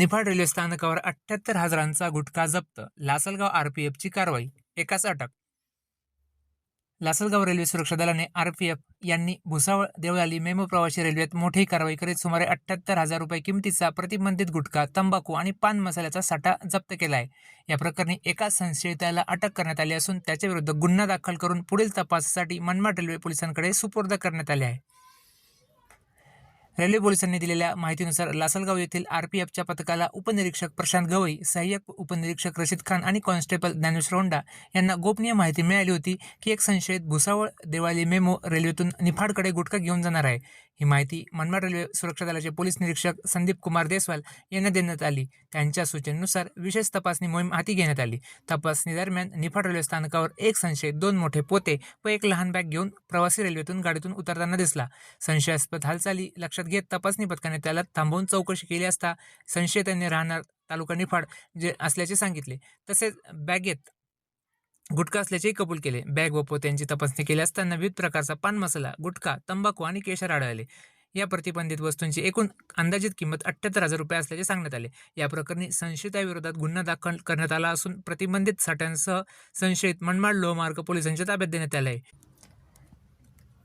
Niphad railway स्थानकावर अठ्ठ्याहत्तर हजारांचा गुटखा जप्त. लासलगाव आरपीएफची कारवाई एकाच अटक. लासलगाव रेल्वे सुरक्षा दलाने आरपीएफ यांनी भुसावळ देवळाली मेमो प्रवासी रेल्वेत मोठी कारवाई करीत सुमारे अठ्ठ्याहत्तर हजार रुपये किमतीचा प्रतिबंधित गुटखा तंबाखू आणि पान मसाल्याचा साठा जप्त केला आहे. या प्रकरणी एका संशयिताला अटक करण्यात आली असून त्याच्याविरुद्ध गुन्हा दाखल करून पुढील तपासासाठी मनमाड रेल्वे पोलिसांकडे सुपूर्द करण्यात आले आहे. रेल्वे पोलिसांनी दिलेल्या माहितीनुसार लासलगाव येथील आरपीएफच्या पथकाला उपनिरीक्षक प्रशांत गवई सहाय्यक उपनिरीक्षक रशीद खान आणि कॉन्स्टेबल ज्ञानेश्वर होंडा यांना गोपनीय माहिती मिळाली होती की एक संशयित भुसावळ देवाली मेमो रेल्वेतून निफाडकडे गुटखा घेऊन जाणार आहे. ही माहिती मनमाड रेल्वे सुरक्षा दलाचे पोलीस निरीक्षक संदीप कुमार देसवाल यांना देण्यात आली. त्यांच्या सूचनेनुसार विशेष तपासणी मोहीम हाती घेण्यात आली. तपासणी दरम्यान निफाड रेल्वे स्थानकावर एक संशयित दोन मोठे पोते व एक लहान बॅग घेऊन प्रवासी रेल्वेतून गाडीतून उतरताना दिसला. संशयास्पद हालचाली लक्षात घेत तपासणी पथकाने त्याला थांबवून चौकशी केली असता संशयितांनी राहणार तालुका निफाड जे असल्याचे सांगितले. तसेच बॅगेत गुटखा असल्याचेही कबूल केले. बॅग व पोत्यांची तपासणी केली असताना विविध प्रकारचा पान मसाला गुटखा तंबाखू आणि केशर आढळले. या प्रतिबंधित वस्तूंची एकूण अंदाजित किंमत अठ्ठ्याहत्तर हजार रुपये असल्याचे सांगण्यात आले. या प्रकरणी संशयिताविरोधात गुन्हा दाखल करण्यात आला असून प्रतिबंधित साठ्यांसह संशयित मनमाड लोहमार्ग पोलिसांच्या ताब्यात देण्यात आले आहे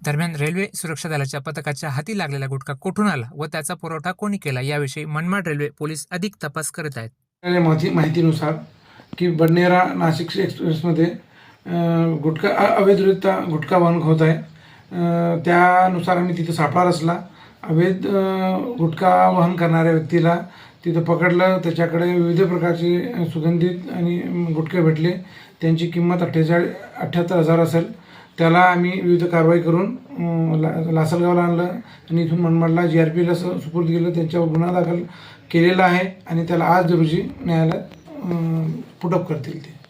दरम्यान रेल्वे सुरक्षा दलाच्या पथकाच्या हाती लागलेला गुटखा कुठून आला व त्याचा पुरवठा कोणी केला याविषयी मनमाड रेल्वे पोलीस अधिक तपास करत आहेत. माहिती माहितीनुसार की बडनेरा नाशिक एक्सप्रेसमध्ये गुटखा अ- अवैधरित्या गुटखा वाहन होत आहे. त्यानुसार आम्ही तिथे सापळा रचला. अवैध गुटखा वाहन करणाऱ्या व्यक्तीला तिथं पकडलं. त्याच्याकडे विविध प्रकारचे सुगंधित आणि गुटखे भेटले. त्यांची किंमत अठ्ठेचाळीस अठ्ठ्याहत्तर हजार असेल. त्याला आम्ही विविध कारवाई करून ला लासलगावला आणलं आणि इथून मनमाडला जी आर पीला सुपूर्द केलं. त्यांच्यावर गुन्हा दाखल केलेला आहे आणि त्याला आज रोजी न्यायालयात पुटअप करतील ते.